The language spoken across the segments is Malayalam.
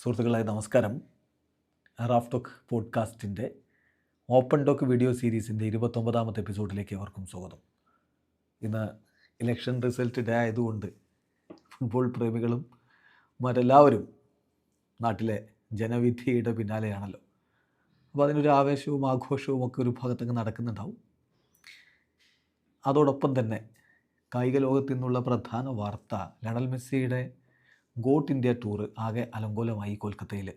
സുഹൃത്തുക്കളെ നമസ്കാരം. റാഫ് ടോക്ക് പോഡ്കാസ്റ്റിന്റെ ഓപ്പൺ ടോക്ക് വീഡിയോ സീരീസിന്റെ ഇരുപത്തൊമ്പതാമത്തെ എപ്പിസോഡിലേക്ക് അവർക്കും സ്വാഗതം. ഇന്ന് ഇലക്ഷൻ റിസൾട്ട് ഡേ ആയതുകൊണ്ട് ഫുട്ബോൾ പ്രേമികളും മറ്റെല്ലാവരും നാട്ടിലെ ജനവിധിയുടെ പിന്നാലെയാണല്ലോ. അപ്പോൾ അതിനൊരു ആവേശവും ആഘോഷവും ഒക്കെ ഒരു ഭാഗത്തങ്ങ് നടക്കുന്നുണ്ടാവും. അതോടൊപ്പം തന്നെ കായിക ലോകത്തു നിന്നുള്ള പ്രധാന വാർത്ത ലണൽ മെസ്സിയുടെ ഗോട്ട് ഇന്ത്യ ടൂർ ആകെ അലങ്കോലമായി കൊൽക്കത്തയിൽ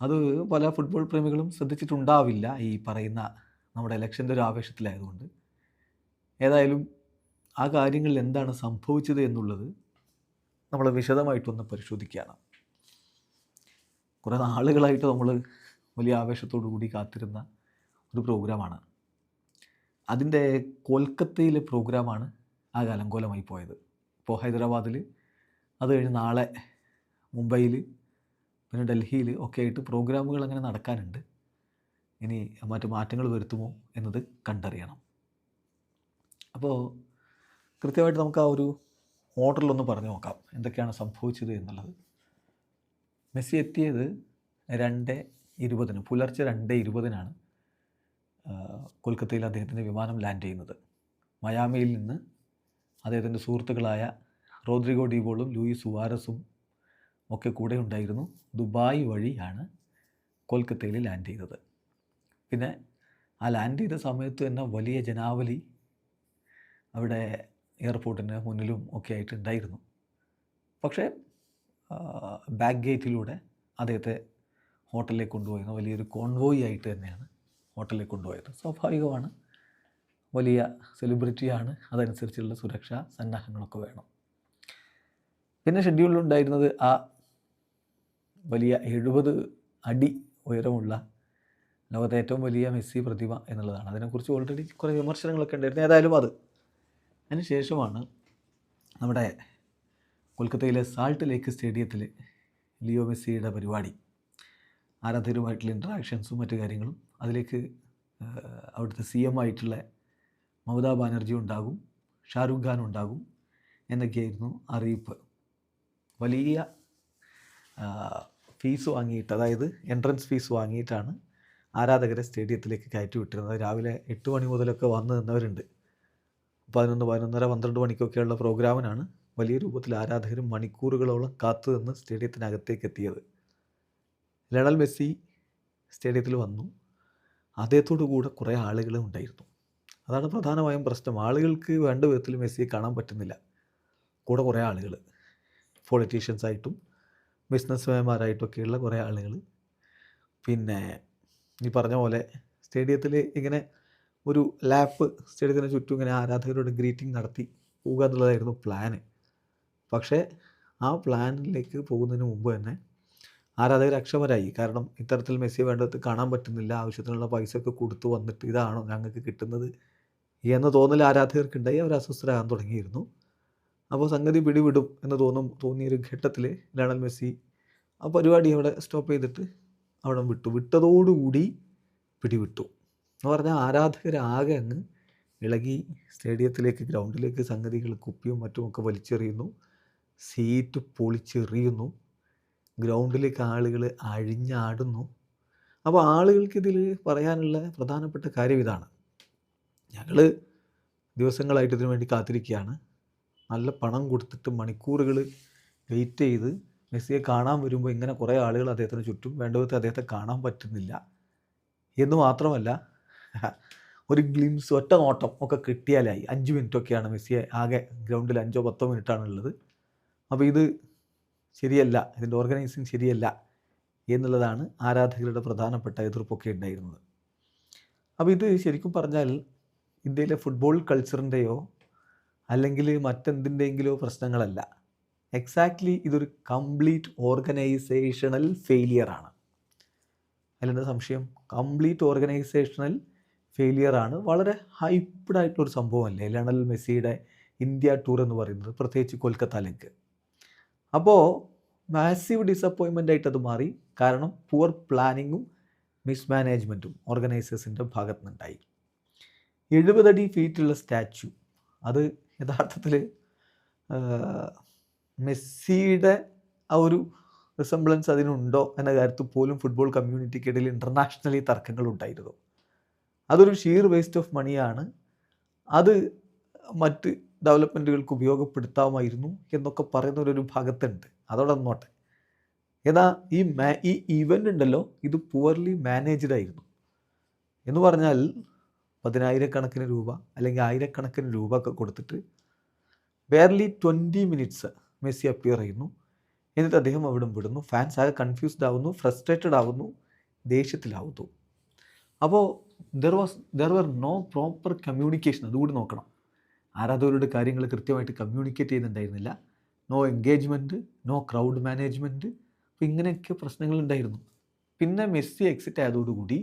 അത് പല ഫുട്ബോൾ പ്രേമികളും ശ്രദ്ധിച്ചിട്ടുണ്ടാവില്ല ഈ പറയുന്ന നമ്മുടെ ഇലക്ഷന്റെ ഒരു ആവേശത്തിലായതുകൊണ്ട്. ഏതായാലും ആ കാര്യങ്ങളിൽ എന്താണ് സംഭവിച്ചത് എന്നുള്ളത് നമ്മൾ വിശദമായിട്ടൊന്ന് പരിശോധിക്കുകയാണ് കുറേ നാളുകളായിട്ട് നമ്മൾ വലിയ ആവേശത്തോടു കൂടി കാത്തിരുന്ന ഒരു പ്രോഗ്രാമാണ്. അതിന്റെ കൊൽക്കത്തയിലെ പ്രോഗ്രാമാണ് ആകെ അലങ്കോലമായി പോയത്. ഇപ്പോൾ ഹൈദരാബാദിൽ അത് കഴിഞ്ഞ് നാളെ മുംബൈയിൽ പിന്നെ ഡൽഹിയിൽ ഒക്കെ ആയിട്ട് പ്രോഗ്രാമുകൾ അങ്ങനെ നടക്കാനുണ്ട്. ഇനി മറ്റു മാറ്റങ്ങൾ വരുത്തുമോ എന്നത് കണ്ടറിയണം. അപ്പോൾ കൃത്യമായിട്ട് നമുക്ക് ആ ഒരു ഓർഡറിലൊന്ന് പറഞ്ഞു നോക്കാം. എന്തൊക്കെയാണ് സംഭവിച്ചത് എന്നുള്ളത്. മെസ്സി എത്തിയത് രണ്ട് ഇരുപതിന് പുലർച്ചെ രണ്ട് ഇരുപതിനാണ് കൊൽക്കത്തയിൽ അദ്ദേഹത്തിന്റെ വിമാനം ലാൻഡ് ചെയ്യുന്നത്. മയാമിയിൽ നിന്ന് അദ്ദേഹത്തിന്റെ സുഹൃത്തുക്കളായ റോദ്രിഗോ ഡിബോളും ലൂയിസ് സുവാരസും ഒക്കെ കൂടെ ഉണ്ടായിരുന്നു. ദുബായ് വഴിയാണ് കൊൽക്കത്തയിൽ ലാൻഡ് ചെയ്തത്. പിന്നെ ആ ലാൻഡ് ചെയ്ത സമയത്ത് തന്നെ വലിയ ജനാവലി അവിടെ എയർപോർട്ടിന് മുന്നിലും ഒക്കെ ആയിട്ട് ഉണ്ടായിരുന്നു. പക്ഷേ ബാക്ക് ഗേറ്റിലൂടെ അദ്ദേഹത്തെ ഹോട്ടലിലേക്ക് കൊണ്ടുപോയിരുന്നു വലിയൊരു കോൺവോയി ആയിട്ട് തന്നെയാണ് ഹോട്ടലിലേക്ക് കൊണ്ടുപോയത്. സ്വാഭാവികമാണ്. വലിയ സെലിബ്രിറ്റിയാണ്. അതനുസരിച്ചുള്ള സുരക്ഷാ സന്നാഹങ്ങളൊക്കെ വേണം. പിന്നെ ഷെഡ്യൂളിലുണ്ടായിരുന്നത് ആ വലിയ എഴുപത് അടി ഉയരമുള്ള ലോകത്തെ ഏറ്റവും വലിയ മെസ്സി പ്രതിമ എന്നുള്ളതാണ്. അതിനെക്കുറിച്ച് ഓൾറെഡി കുറേ വിമർശനങ്ങളൊക്കെ ഉണ്ടായിരുന്നു. ഏതായാലും അത്. അതിന് ശേഷമാണ് നമ്മുടെ കൊൽക്കത്തയിലെ സാൾട്ട് ലേക്ക് സ്റ്റേഡിയത്തിൽ ലിയോ മെസ്സിയുടെ പരിപാടി. ആരാധകരുമായിട്ടുള്ള ഇൻട്രാക്ഷൻസും മറ്റു കാര്യങ്ങളും അതിലേക്ക് അവിടുത്തെ സി എം ആയിട്ടുള്ള മമതാ ബാനർജി ഉണ്ടാകും ഷാരൂഖ് ഖാൻ ഉണ്ടാകും എന്നൊക്കെയായിരുന്നു അറിയിപ്പ്. വലിയ ഫീസ് വാങ്ങിയിട്ട് അതായത് എൻട്രൻസ് ഫീസ് വാങ്ങിയിട്ടാണ് ആരാധകരെ സ്റ്റേഡിയത്തിലേക്ക് കയറ്റി വിട്ടിരുന്നത്. രാവിലെ എട്ട് മണി മുതലൊക്കെ വന്നു നിന്നവരുണ്ട്. പതിനൊന്ന് പതിനൊന്നര പന്ത്രണ്ട് മണിക്കൊക്കെയുള്ള പ്രോഗ്രാമിനാണ് വലിയ രൂപത്തിൽ ആരാധകരും മണിക്കൂറുകളോളം കാത്തു നിന്ന് സ്റ്റേഡിയത്തിനകത്തേക്ക് എത്തിയത്. ലണൽ മെസ്സി സ്റ്റേഡിയത്തിൽ വന്നു. അദ്ദേഹത്തോടു കൂടെ കുറേ ആളുകളും ഉണ്ടായിരുന്നു. അതാണ് പ്രധാനമായും പ്രശ്നം. ആളുകൾക്ക് വേണ്ട വിധത്തിൽ മെസ്സിയെ കാണാൻ പറ്റുന്നില്ല. കൂടെ കുറേ ആളുകൾ പൊളിറ്റീഷ്യൻസ് ആയിട്ടും ബിസിനസ് മാൻമാരായിട്ടൊക്കെയുള്ള കുറേ ആളുകൾ. പിന്നെ ഈ പറഞ്ഞ പോലെ സ്റ്റേഡിയത്തിൽ ഇങ്ങനെ ഒരു ലാപ്പ് സ്റ്റേഡിയത്തിന് ചുറ്റും ഇങ്ങനെ ആരാധകരോട് ഗ്രീറ്റിംഗ് നടത്തി പോകുക എന്നുള്ളതായിരുന്നു പ്ലാന് പക്ഷേ ആ പ്ലാനിലേക്ക് പോകുന്നതിന് മുമ്പ് തന്നെ ആരാധകർ അക്ഷമരായി. കാരണം ഇത്തരത്തിൽ മെസ്സിയെ വേണ്ടത് കാണാൻ പറ്റുന്നില്ല. ആവശ്യത്തിനുള്ള പൈസ ഒക്കെ കൊടുത്തു വന്നിട്ട് ഇതാണോ ഞങ്ങൾക്ക് കിട്ടുന്നത് എന്ന തോന്നൽ ആരാധകർക്കുണ്ടായി. അവർ അസ്വസ്ഥരാകാൻ തുടങ്ങിയിരുന്നു. അപ്പോൾ സംഗതി പിടിവിടും എന്ന് തോന്നും തോന്നിയൊരു ഘട്ടത്തിൽ ലയണൽ മെസ്സി ആ പരിപാടി അവിടെ സ്റ്റോപ്പ് ചെയ്തിട്ട് അവിടെ വിട്ടു. വിട്ടതോടുകൂടി പിടിവിട്ടു. എന്ന് പറഞ്ഞാൽ ആരാധകരാകെ അങ്ങ് ഇളകി സ്റ്റേഡിയത്തിലേക്ക് ഗ്രൗണ്ടിലേക്ക് സംഗതികൾ കുപ്പിയും മറ്റുമൊക്കെ വലിച്ചെറിയുന്നു. സീറ്റ് പൊളിച്ചെറിയുന്നു. ഗ്രൗണ്ടിലേക്ക് ആളുകൾ അഴിഞ്ഞാടുന്നു. അപ്പോൾ ആളുകൾക്കിതിൽ പറയാനുള്ള പ്രധാനപ്പെട്ട കാര്യം ഇതാണ്. ഞങ്ങൾ ദിവസങ്ങളായിട്ട് ഇതിനു വേണ്ടി കാത്തിരിക്കുകയാണ്. നല്ല പണം കൊടുത്തിട്ട് മണിക്കൂറുകൾ വെയിറ്റ് ചെയ്ത് മെസ്സിയെ കാണാൻ വരുമ്പോൾ ഇങ്ങനെ കുറേ ആളുകൾ അദ്ദേഹത്തിന് ചുറ്റും വേണ്ട വിധത്തിൽ അദ്ദേഹത്തെ കാണാൻ പറ്റുന്നില്ല. എന്ന് മാത്രമല്ല ഒരു ഗ്ലിംസ് ഒറ്റ നോട്ടം ഒക്കെ കിട്ടിയാലായി. അഞ്ച് മിനിറ്റൊക്കെയാണ് മെസ്സിയെ ആകെ ഗ്രൗണ്ടിൽ അഞ്ചോ പത്തോ മിനിറ്റാണുള്ളത്. അപ്പോൾ ഇത് ശരിയല്ല ഇതിന്റെ ഓർഗനൈസിങ് ശരിയല്ല എന്നുള്ളതാണ് ആരാധകരുടെ പ്രധാനപ്പെട്ട എതിർപ്പൊക്കെ ഉണ്ടായിരുന്നത്. അപ്പോൾ ഇത് ശരിക്കും പറഞ്ഞാൽ ഇന്ത്യയിലെ ഫുട്ബോൾ കൾച്ചറിന്റെയോ അല്ലെങ്കിൽ മറ്റെന്തിന്റെയെങ്കിലോ പ്രശ്നങ്ങളല്ല. എക്സാക്ട്ലി ഇതൊരു കംപ്ലീറ്റ് ഓർഗനൈസേഷണൽ ഫെയിലിയറാണ് അതിലെന്താ സംശയം? കംപ്ലീറ്റ് ഓർഗനൈസേഷണൽ ഫെയിലിയറാണ് വളരെ ഹൈപ്ഡ് ആയിട്ടൊരു സംഭവമല്ലേ? ലണൽ മെസ്സിയുടെ ഇന്ത്യ ടൂർ എന്ന് പറയുന്നത് പ്രത്യേകിച്ച് കൊൽക്കത്തയിലേക്ക് അപ്പോൾ മാസീവ് ഡിസപ്പോയിൻമെന്റ് ആയിട്ട് അത് മാറി. കാരണം പുവർ പ്ലാനിങ്ങും മിസ്മാനേജ്മെന്റും ഓർഗനൈസേഴ്സിന്റെ ഭാഗത്തുനിന്നുണ്ടായി എഴുപതടി ഫീറ്റുള്ള സ്റ്റാച്ചു അത് യഥാർത്ഥത്തിൽ മെസ്സിയുടെ ആ ഒരു റിസംബ്ലൻസ് അതിനുണ്ടോ എന്ന കാര്യത്തിൽ പോലും ഫുട്ബോൾ കമ്മ്യൂണിറ്റിക്കിടയിൽ ഇന്റർനാഷണലി തർക്കങ്ങൾ ഉണ്ടായിരുന്നു. അതൊരു ഷീർ വേസ്റ്റ് ഓഫ് മണിയാണ് അത് മറ്റ് ഡെവലപ്മെന്റുകൾക്ക് ഉപയോഗപ്പെടുത്താമായിരുന്നു എന്നൊക്കെ പറയുന്ന ഒരു ഭാഗത്തുണ്ട്. അതോടെ നോട്ടെ എന്നാൽ ഈ മാ ഈ ഇവന്റ് ഉണ്ടല്ലോ ഇത് പുവർലി മാനേജ്ഡ് ആയിരുന്നു. എന്ന് പറഞ്ഞാൽ പതിനായിരക്കണക്കിന് രൂപ അല്ലെങ്കിൽ ആയിരക്കണക്കിന് രൂപ ഒക്കെ കൊടുത്തിട്ട് barely twenty minutes Messi appear ചെയ്യുന്നു. എന്നിട്ട് അദ്ദേഹം അവിടെ വിടുന്നു. ഫാൻസ് ആകെ കൺഫ്യൂസ്ഡ് ആവുന്നു ഫ്രസ്ട്രേറ്റഡ് ആവുന്നു ദേഷ്യത്തിലാവുന്നു. അപ്പോൾ there was there were no proper communication അതുകൂടി നോക്കണം. ആരാധകരുടെ കാര്യങ്ങൾ കൃത്യമായിട്ട് communicate ചെയ്യുന്നുണ്ടായിരുന്നില്ല. No engagement no crowd management അപ്പോൾ ഇങ്ങനെയൊക്കെ പ്രശ്നങ്ങളുണ്ടായിരുന്നു പിന്നെ മെസ്സി എക്സിറ്റ് ആയതോടുകൂടി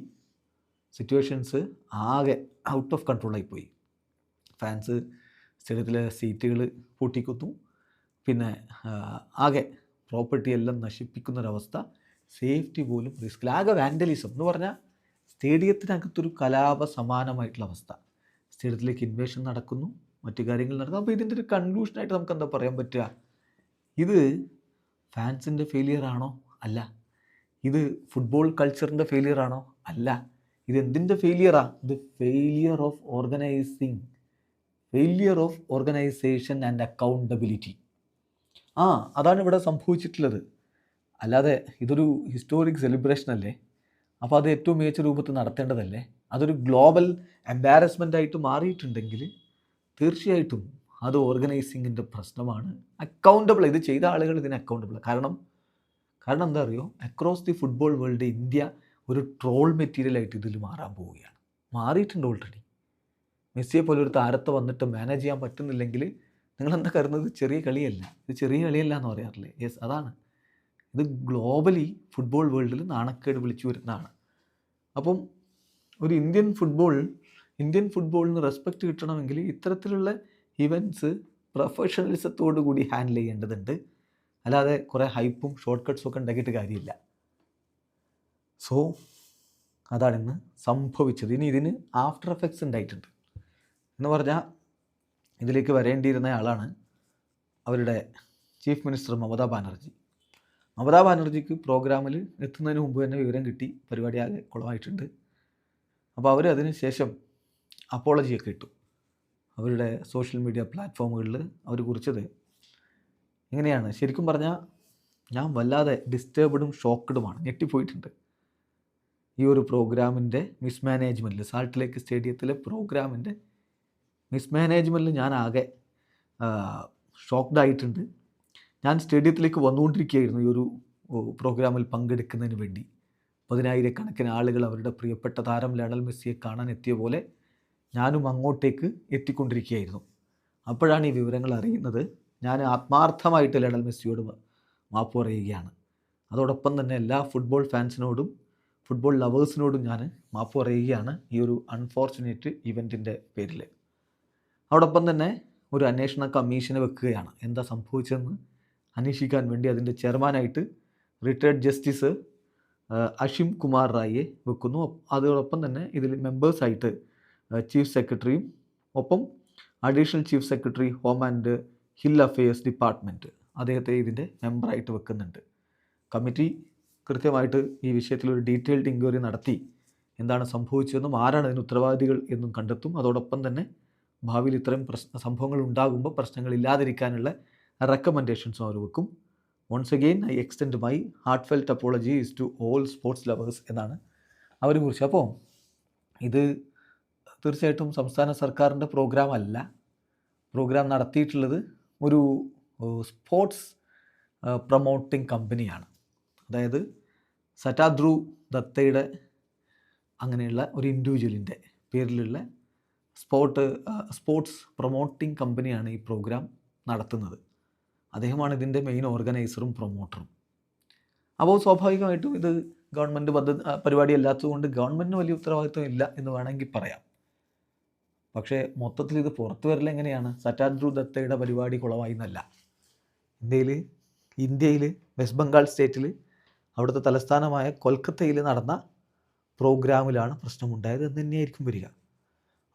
സിറ്റുവേഷൻസ് ആകെ ഔട്ട് ഓഫ് കൺട്രോളായി പോയി ഫാൻസ് സ്റ്റേഡിയത്തിലെ സീറ്റുകൾ പൊട്ടിക്കുത്തു പിന്നെ ആകെ പ്രോപ്പർട്ടി എല്ലാം നശിപ്പിക്കുന്നൊരവസ്ഥ. സേഫ്റ്റി പോലും റിസ്ക് ആകെ വാൻഡലിസം എന്ന് പറഞ്ഞാൽ സ്റ്റേഡിയത്തിനകത്തൊരു കലാപ സമാനമായിട്ടുള്ള അവസ്ഥ സ്റ്റേഡിയത്തിലേക്ക് ഇൻവേഷൻ നടക്കുന്നു. മറ്റു കാര്യങ്ങൾ നടക്കുന്നു. അപ്പോൾ ഇതിന്റെ ഒരു കൺക്ലൂഷനായിട്ട് നമുക്ക് എന്താ പറയാൻ പറ്റുക? ഇത് ഫാൻസിന്റെ ഫെയിലിയർ ആണോ? അല്ല. ഇത് ഫുട്ബോൾ കൾച്ചറിന്റെ ഫെയിലിയർ ആണോ? അല്ല. ഇത് ഫെയിലിയറാ ഇത് failure of organising failure of organisation and accountability ആ അതാണ് ഇവിടെ സംഭവിച്ചിട്ടുള്ളത്. അല്ലാതെ ഇതൊരു ഹിസ്റ്റോറിക് സെലിബ്രേഷൻ അല്ലേ? അപ്പോൾ അത് ഏറ്റവും മികച്ച രൂപത്തിൽ നടത്തേണ്ടതല്ലേ? അതൊരു ഗ്ലോബൽ എംബാരസ്മെന്റ് ആയിട്ട് മാറിയിട്ടുണ്ടെങ്കിൽ തീർച്ചയായിട്ടും അത് ഓർഗനൈസിങ്ങിന്റെ പ്രശ്നമാണ്. അക്കൗണ്ടബിൾ ഇത് ചെയ്ത ആളുകൾ ഇതിന് അക്കൗണ്ടബിൾ കാരണം കാരണം എന്താ അറിയോ? Across the football world India ഒരു ട്രോൾ മെറ്റീരിയലായിട്ട് ഇതിൽ മാറാൻ പോവുകയാണ്. മാറിയിട്ടുണ്ട് ഓൾറെഡി മെസ്സിയെ പോലെ ഒരു താരത്തെ വന്നിട്ട് മാനേജ് ചെയ്യാൻ പറ്റുന്നില്ലെങ്കിൽ നിങ്ങൾ എന്താ കരുതുന്നത് ചെറിയ കളിയല്ല. ഇത് ചെറിയ കളിയല്ല എന്ന് പറയാറില്ലേ? യെസ് അതാണ്. ഇത് ഗ്ലോബലി ഫുട്ബോൾ വേൾഡിൽ നാണക്കേട് വിളിച്ചു വരുന്നതാണ്. അപ്പം ഒരു ഇന്ത്യൻ ഫുട്ബോൾ ഇന്ത്യൻ ഫുട്ബോളിന് റെസ്പെക്റ്റ് കിട്ടണമെങ്കിൽ ഇത്തരത്തിലുള്ള ഇവന്റ്സ് പ്രൊഫഷണലിസത്തോടു കൂടി ഹാൻഡിൽ ചെയ്യേണ്ടതുണ്ട്. അല്ലാതെ കുറേ ഹൈപ്പും ഷോർട്ട് കട്ട്സും ഒക്കെ ഉണ്ടാക്കിയിട്ട് കാര്യമില്ല. സോ അതാണ് ഇന്ന് സംഭവിച്ചത്. ഇനി ഇതിന് ആഫ്റ്റർ എഫക്ട്സ് ഉണ്ടായിട്ടുണ്ട്. എന്ന് പറഞ്ഞാൽ ഇതിലേക്ക് വരേണ്ടിയിരുന്ന ആളാണ് അവരുടെ ചീഫ് മിനിസ്റ്റർ മമതാ ബാനർജി. മമതാ ബാനർജിക്ക് പ്രോഗ്രാമിൽ എത്തുന്നതിന് മുമ്പ് തന്നെ വിവരം കിട്ടി. പരിപാടി ആകെ കുളമായിട്ടുണ്ട്. അപ്പോൾ അവർ അതിന് ശേഷം അപ്പോളജിയൊക്കെ ഇട്ടു. അവരുടെ സോഷ്യൽ മീഡിയ പ്ലാറ്റ്ഫോമുകളിൽ അവർ കുറിച്ചത് ഇങ്ങനെയാണ്. ശരിക്കും പറഞ്ഞാൽ ഞാൻ വല്ലാതെ ഡിസ്റ്റർബ്ഡും ഷോക്ക്ഡുമാണ് ഞെട്ടിപ്പോയിട്ടുണ്ട്. ഈ ഒരു പ്രോഗ്രാമിന്റെ മിസ്മാനേജ്മെന്റിൽ സാൾട്ട് ലേക്ക് സ്റ്റേഡിയത്തിലെ പ്രോഗ്രാമിന്റെ മിസ്മാനേജ്മെന്റിൽ ഞാൻ ആകെ ഷോക്ക്ഡ് ആയിട്ടുണ്ട്. ഞാൻ സ്റ്റേഡിയത്തിലേക്ക് വന്നുകൊണ്ടിരിക്കുകയായിരുന്നു ഈ ഒരു പ്രോഗ്രാമിൽ പങ്കെടുക്കുന്നതിന് വേണ്ടി. പതിനായിരക്കണക്കിന് ആളുകൾ അവരുടെ പ്രിയപ്പെട്ട താരം ലണൽ മെസ്സിയെ കാണാൻ എത്തിയ പോലെ ഞാനും അങ്ങോട്ടേക്ക് എത്തിക്കൊണ്ടിരിക്കുകയായിരുന്നു. അപ്പോഴാണ് ഈ വിവരങ്ങൾ അറിയുന്നത്. ഞാൻ ആത്മാർത്ഥമായിട്ട് ലണൽ മെസ്സിയോട് മാപ്പ് പറയുകയാണ്. അതോടൊപ്പം തന്നെ എല്ലാ ഫുട്ബോൾ ഫാൻസിനോടും ഫുട്ബോൾ ലവേഴ്സിനോടും ഞാൻ മാപ്പ് പറയുകയാണ് ഈ ഒരു അൺഫോർച്ചുനേറ്റ് ഇവന്റിന്റെ പേരിൽ അതോടൊപ്പം തന്നെ ഒരു അന്വേഷണ കമ്മീഷനെ വെക്കുകയാണ്. എന്താ സംഭവിച്ചതെന്ന് അന്വേഷിക്കാൻ വേണ്ടി അതിന്റെ ചെയർമാനായിട്ട് റിട്ടയർഡ് ജസ്റ്റിസ് അഷിം കുമാർ റായിയെ വെക്കുന്നു. അതോടൊപ്പം തന്നെ ഇതിൽ മെമ്പേഴ്സായിട്ട് ചീഫ് സെക്രട്ടറിയും ഒപ്പം additional chief secretary home and hill affairs department അദ്ദേഹത്തെ ഇതിന്റെ മെമ്പറായിട്ട് വെക്കുന്നുണ്ട്. കമ്മിറ്റി കൃത്യമായിട്ട് ഈ വിഷയത്തിൽ ഒരു ഡീറ്റെയിൽഡ് ഇൻക്വയറി നടത്തി എന്താണ് സംഭവിച്ചതെന്നും ആരാണ് അതിന് ഉത്തരവാദികൾ എന്നും കണ്ടെത്തും. അതോടൊപ്പം തന്നെ ഭാവിയിൽ ഇത്തരം പ്രശ്ന സംഭവങ്ങൾ ഉണ്ടാകുമ്പോൾ പ്രശ്നങ്ങൾ ഇല്ലാതിരിക്കാനുള്ള റെക്കമെൻഡേഷൻസും അവർ വെക്കും. Once again I extend my heartfelt apologies to all sports lovers എന്നാണ് അവർ കുറിച്ച്. അപ്പോൾ ഇത് തീർച്ചയായിട്ടും സംസ്ഥാന സർക്കാരിന്റെ പ്രോഗ്രാം അല്ല. പ്രോഗ്രാം നടത്തിയിട്ടുള്ളത് ഒരു സ്പോർട്സ് പ്രൊമോട്ടിംഗ് കമ്പനിയാണ് അതായത് സറ്റാദ്രു ദത്തയുടെ അങ്ങനെയുള്ള ഒരു ഇൻഡിവിജ്വലിന്റെ പേരിലുള്ള സ്പോർട്ട് സ്പോർട്സ് പ്രൊമോട്ടിംഗ് കമ്പനിയാണ് ഈ പ്രോഗ്രാം നടത്തുന്നത്. അദ്ദേഹമാണ് ഇതിന്റെ മെയിൻ ഓർഗനൈസറും പ്രൊമോട്ടറും അപ്പോൾ സ്വാഭാവികമായിട്ടും ഇത് ഗവൺമെന്റ് പദ്ധതി പരിപാടി അല്ലാത്തതുകൊണ്ട് ഗവൺമെന്റിന് വലിയ ഉത്തരവാദിത്വം ഇല്ല എന്ന് വേണമെങ്കിൽ പറയാം. പക്ഷേ മൊത്തത്തിൽ ഇത് പുറത്തു വരൽ എങ്ങനെയാണ്? സറ്റാദ്രു ദത്തയുടെ പരിപാടി കുളമായി എന്നല്ല. ഇന്ത്യയിൽ ഇന്ത്യയിൽ വെസ്റ്റ് ബംഗാൾ സ്റ്റേറ്റിൽ അവിടുത്തെ തലസ്ഥാനമായ കൊൽക്കത്തയിൽ നടന്ന പ്രോഗ്രാമിലാണ് പ്രശ്നമുണ്ടായത് എന്ന് തന്നെയായിരിക്കും വരിക.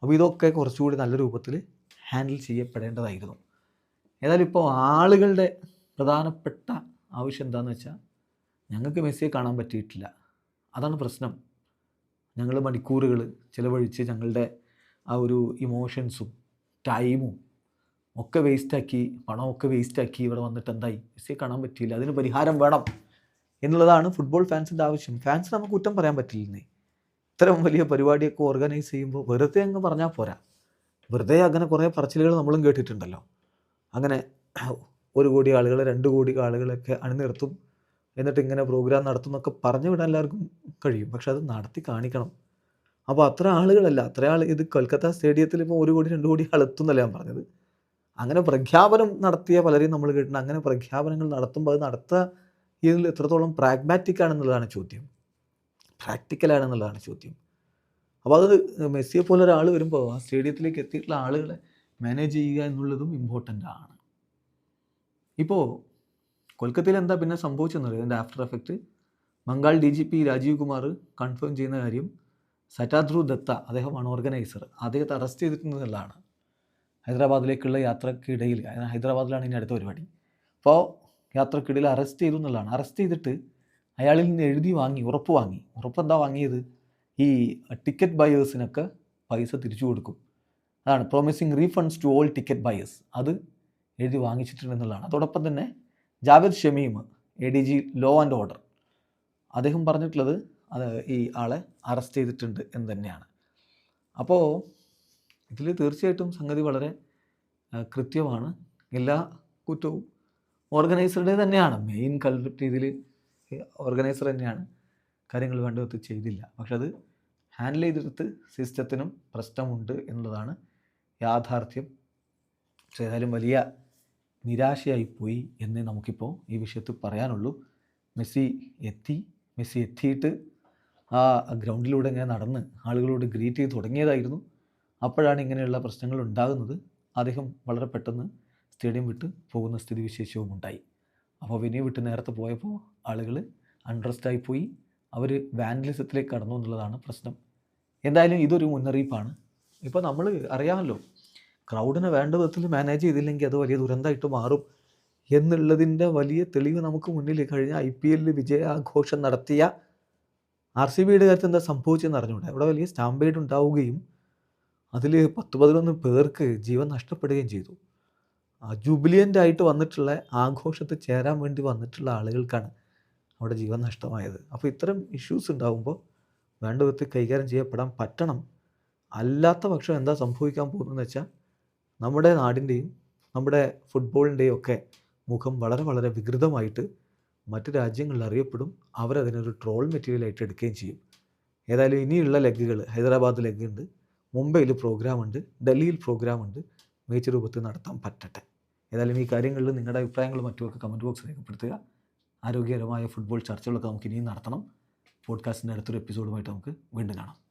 അപ്പോൾ ഇതൊക്കെ കുറച്ചുകൂടി നല്ല രൂപത്തിൽ ഹാൻഡിൽ ചെയ്യപ്പെടേണ്ടതായിരുന്നു. ഏതായാലും ഇപ്പോൾ ആളുകളുടെ പ്രധാനപ്പെട്ട ആവശ്യം എന്താണെന്ന് വെച്ചാൽ ഞങ്ങൾക്ക് മെസ്സിയെ കാണാൻ പറ്റിയിട്ടില്ല. അതാണ് പ്രശ്നം. ഞങ്ങൾ മണിക്കൂറുകൾ ചിലവഴിച്ച് ഞങ്ങളുടെ ആ ഒരു ഇമോഷൻസും ടൈമും ഒക്കെ വേസ്റ്റാക്കി പണമൊക്കെ വേസ്റ്റാക്കി ഇവിടെ വന്നിട്ട് എന്തായി? മെസ്സിയെ കാണാൻ പറ്റിയില്ല. അതിന് പരിഹാരം വേണം. എന്നുള്ളതാണ് ഫുട്ബോൾ ഫാൻസിന്റെ ആവശ്യം. ഫാൻസ് നമുക്ക് കുറ്റം പറയാൻ പറ്റില്ലെന്നേ. ഇത്തരം വലിയ പരിപാടിയൊക്കെ ഓർഗനൈസ് ചെയ്യുമ്പോൾ വെറുതെ അങ്ങ് പറഞ്ഞാൽ പോരാ. വെറുതെ അങ്ങനെ കുറേ പറച്ചിലുകൾ നമ്മളും കേട്ടിട്ടുണ്ടല്ലോ. അങ്ങനെ ഒരു കോടി ആളുകൾ രണ്ട് കോടി ആളുകളൊക്കെ അണിനിർത്തും എന്നിട്ട് ഇങ്ങനെ പ്രോഗ്രാം നടത്തും എന്നൊക്കെ പറഞ്ഞു വിടാൻ എല്ലാവർക്കും കഴിയും. പക്ഷെ അത് നടത്തി കാണിക്കണം. അപ്പോൾ അത്ര ആളുകളല്ല അത്ര ആൾ ഇത് കൊൽക്കത്ത സ്റ്റേഡിയത്തിൽ ഇപ്പോൾ ഒരു കോടി രണ്ട് കോടി ആൾ എത്തുന്നല്ല ഞാൻ പറഞ്ഞത്. അങ്ങനെ പ്രഖ്യാപനം നടത്തിയ പലരെയും നമ്മൾ കേട്ടിട്ടുണ്ട്. അങ്ങനെ പ്രഖ്യാപനങ്ങൾ നടത്തുമ്പോൾ അത് നടത്തുക ഇതിൽ എത്രത്തോളം പ്രാഗ്മാറ്റിക് ആണെന്നുള്ളതാണ് ചോദ്യം. പ്രാക്ടിക്കലാണെന്നുള്ളതാണ് ചോദ്യം. അപ്പോൾ അത് മെസ്സിയെ പോലെ ഒരാൾ വരുമ്പോൾ ആ സ്റ്റേഡിയത്തിലേക്ക് എത്തിയിട്ടുള്ള ആളുകളെ മാനേജ് ചെയ്യുക എന്നുള്ളതും ഇമ്പോർട്ടന്റ് ആണ്. ഇപ്പോൾ കൊൽക്കത്തയിൽ എന്താ പിന്നെ സംഭവിച്ചെന്നറിയോ ഇതിന്റെ after effect Bengal D G P Rajeev Kumar confirm ചെയ്യുന്ന കാര്യം സറ്റാദ്രു ദത്ത അദ്ദേഹമാണ് ഓർഗനൈസർ അദ്ദേഹത്തെ അറസ്റ്റ് ചെയ്തിട്ടുള്ളതാണ് ഹൈദരാബാദിലേക്കുള്ള യാത്രക്കിടയിൽ. ഹൈദരാബാദിലാണ് ഇനി അടുത്ത പരിപാടി. അപ്പോൾ യാത്രക്കിടയിൽ അറസ്റ്റ് ചെയ്തു എന്നുള്ളതാണ്. അറസ്റ്റ് ചെയ്തിട്ട് അയാളിൽ നിന്ന് എഴുതി വാങ്ങി ഉറപ്പ് വാങ്ങി. ഉറപ്പ് എന്താ വാങ്ങിയത്? ഈ ടിക്കറ്റ് ബയേഴ്സിനൊക്കെ പൈസ തിരിച്ചു കൊടുക്കും. അതാണ് promising refunds to all ticket buyers അത് എഴുതി വാങ്ങിച്ചിട്ടുണ്ടെന്നുള്ളതാണ് അതോടൊപ്പം തന്നെ Javed Shamim A D G law and order അദ്ദേഹം പറഞ്ഞിട്ടുള്ളത് അത് ഈ ആളെ അറസ്റ്റ് ചെയ്തിട്ടുണ്ട് എന്ന് തന്നെയാണ്. അപ്പോൾ ഇതിൽ തീർച്ചയായിട്ടും സംഗതി വളരെ കൃത്യമാണ്. എല്ലാ കുറ്റവും ഓർഗനൈസറുടെ തന്നെയാണ്. മെയിൻ കൾപ്രിറ്റ് ഇതിൽ ഓർഗനൈസർ തന്നെയാണ്. കാര്യങ്ങൾ വേണ്ട വിധത്തിൽ ചെയ്തില്ല. പക്ഷെ അത് ഹാൻഡിൽ ചെയ്തെടുത്ത് സിസ്റ്റത്തിനും പ്രശ്നമുണ്ട് എന്നുള്ളതാണ് യാഥാർത്ഥ്യം. പക്ഷേ ഏതായാലും വലിയ നിരാശയായിപ്പോയി എന്നേ നമുക്കിപ്പോൾ ഈ വിഷയത്തിൽ പറയാനുള്ളൂ. മെസ്സി എത്തി. മെസ്സി എത്തിയിട്ട് ആ ഗ്രൗണ്ടിലൂടെ ഇങ്ങനെ നടന്ന് ആളുകളോട് ഗ്രീറ്റ് ചെയ്ത് തുടങ്ങിയതായിരുന്നു. അപ്പോഴാണ് ഇങ്ങനെയുള്ള പ്രശ്നങ്ങൾ ഉണ്ടാകുന്നത്. അദ്ദേഹം വളരെ പെട്ടെന്ന് സ്റ്റേഡിയം വിട്ട് പോകുന്ന സ്ഥിതിവിശേഷവും ഉണ്ടായി. അപ്പോൾ വിനയ വിട്ട് നേരത്തെ പോയപ്പോൾ ആളുകൾ അൺട്രസ്റ്റായി പോയി. അവർ വാൻഡലിസത്തിലേക്ക് കടന്നു എന്നുള്ളതാണ് പ്രശ്നം. എന്തായാലും ഇതൊരു മുന്നറിയിപ്പാണ്. ഇപ്പോൾ നമ്മൾ അറിയാമല്ലോ ക്രൗഡിനെ വേണ്ട വിധത്തിൽ മാനേജ് ചെയ്തില്ലെങ്കിൽ അത് വലിയ ദുരന്തമായിട്ട് മാറും എന്നുള്ളതിന്റെ വലിയ തെളിവ് നമുക്ക് മുന്നിൽ കഴിഞ്ഞ ഐ പി എല്ലിൽ വിജയാഘോഷം നടത്തിയ ആർ സി ബിയുടെ കാര്യത്തിൽ എന്താ സംഭവിച്ചതെന്ന് അറിഞ്ഞൂടെ അവിടെ വലിയ സ്റ്റാമ്പേഡ് ഉണ്ടാവുകയും അതിൽ പത്ത് പതിനൊന്ന് പേർക്ക് ജീവൻ നഷ്ടപ്പെടുകയും ചെയ്തു. ജൂബിലിയന്റ് ആയിട്ട് വന്നിട്ടുള്ള ആഘോഷത്തിൽ ചേരാൻ വേണ്ടി വന്നിട്ടുള്ള ആളുകൾക്കാണ് അവിടെ ജീവൻ നഷ്ടമായത്. അപ്പോൾ ഇത്തരം ഇഷ്യൂസ് ഉണ്ടാകുമ്പോൾ വേണ്ട വിധത്തിൽ കൈകാര്യം ചെയ്യപ്പെടാൻ പറ്റണം. അല്ലാത്ത പക്ഷം എന്താ സംഭവിക്കാൻ പോകുന്നതെന്ന് വെച്ചാൽ നമ്മുടെ നാടിന്റെയും നമ്മുടെ ഫുട്ബോളിന്റെയും ഒക്കെ മുഖം വളരെ വളരെ വികൃതമായിട്ട് മറ്റു രാജ്യങ്ങളിൽ അറിയപ്പെടും. അവരതിനൊരു ട്രോൾ മെറ്റീരിയലായിട്ട് എടുക്കുകയും ചെയ്യും. ഏതായാലും ഇനിയുള്ള ലെഗുകൾ ഹൈദരാബാദ് ലെഗ് ഉണ്ട് മുംബൈയിൽ പ്രോഗ്രാമുണ്ട് ഡൽഹിയിൽ പ്രോഗ്രാമുണ്ട് മികച്ച രൂപത്തിൽ നടത്താൻ പറ്റട്ടെ. ഏതായാലും ഈ കാര്യങ്ങളിൽ നിങ്ങളുടെ അഭിപ്രായങ്ങളും മറ്റുമൊക്കെ കമന്റ് ബോക്സിൽ രേഖപ്പെടുത്തുക. ആരോഗ്യകരമായ ഫുട്ബോൾ ചർച്ചകളൊക്കെ നമുക്ക് ഇനിയും നടത്തണം പോഡ്കാസ്റ്റിന്റെ അടുത്തൊരു എപ്പിസോഡുമായിട്ട് നമുക്ക് വീണ്ടും കാണാം.